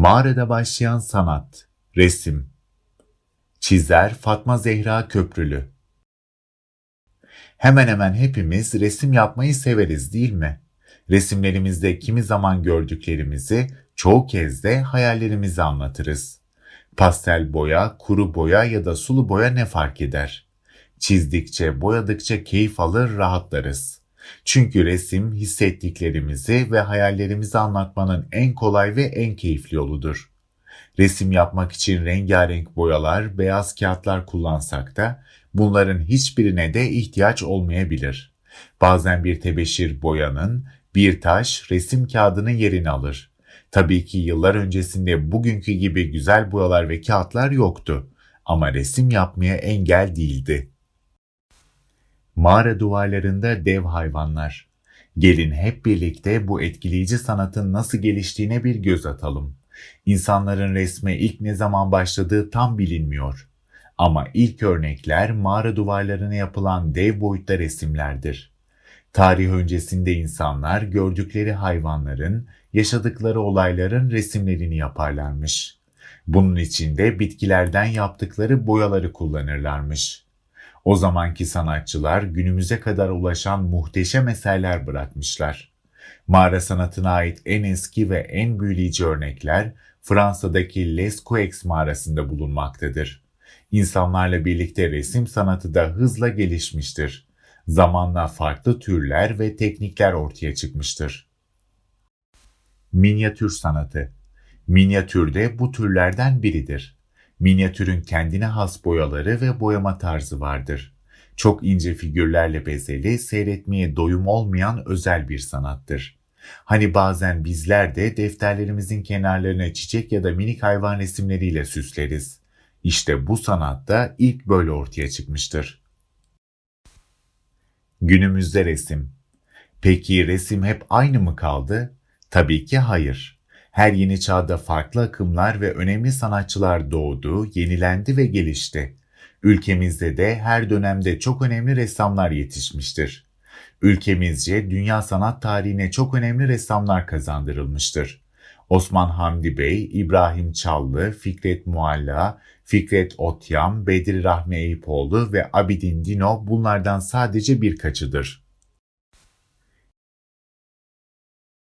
Mağarada başlayan sanat, resim. Çizer Fatma Zehra Köprülü. Hemen hemen hepimiz resim yapmayı severiz değil mi? Resimlerimizde kimi zaman gördüklerimizi, çoğu kez de hayallerimizi anlatırız. Pastel boya, kuru boya ya da sulu boya ne fark eder? Çizdikçe, boyadıkça keyif alır, rahatlarız. Çünkü resim hissettiklerimizi ve hayallerimizi anlatmanın en kolay ve en keyifli yoludur. Resim yapmak için rengarenk boyalar, beyaz kağıtlar kullansak da bunların hiçbirine de ihtiyaç olmayabilir. Bazen bir tebeşir boyanın, bir taş resim kağıdının yerini alır. Tabii ki yıllar öncesinde bugünkü gibi güzel boyalar ve kağıtlar yoktu ama resim yapmaya engel değildi. Mağara duvarlarında dev hayvanlar. Gelin hep birlikte bu etkileyici sanatın nasıl geliştiğine bir göz atalım. İnsanların resme ilk ne zaman başladığı tam bilinmiyor. Ama ilk örnekler mağara duvarlarına yapılan dev boyutta resimlerdir. Tarih öncesinde insanlar gördükleri hayvanların, yaşadıkları olayların resimlerini yaparlarmış. Bunun için de bitkilerden yaptıkları boyaları kullanırlarmış. O zamanki sanatçılar günümüze kadar ulaşan muhteşem eserler bırakmışlar. Mağara sanatına ait en eski ve en büyüleyici örnekler Fransa'daki Les Couex mağarasında bulunmaktadır. İnsanlarla birlikte resim sanatı da hızla gelişmiştir. Zamanla farklı türler ve teknikler ortaya çıkmıştır. Minyatür sanatı Minyatür de bu türlerden biridir. Minyatürün kendine has boyaları ve boyama tarzı vardır. Çok ince figürlerle bezeli, seyretmeye doyum olmayan özel bir sanattır. Hani bazen bizler de defterlerimizin kenarlarına çiçek ya da minik hayvan resimleriyle süsleriz. İşte bu sanatta ilk böyle ortaya çıkmıştır. Günümüzde resim. Peki resim hep aynı mı kaldı? Tabii ki hayır. Her yeni çağda farklı akımlar ve önemli sanatçılar doğdu, yenilendi ve gelişti. Ülkemizde de her dönemde çok önemli ressamlar yetişmiştir. Ülkemizce dünya sanat tarihine çok önemli ressamlar kazandırılmıştır. Osman Hamdi Bey, İbrahim Çallı, Fikret Mualla, Fikret Otyam, Bedri Rahmi Eyüpoğlu ve Abidin Dino bunlardan sadece birkaçıdır.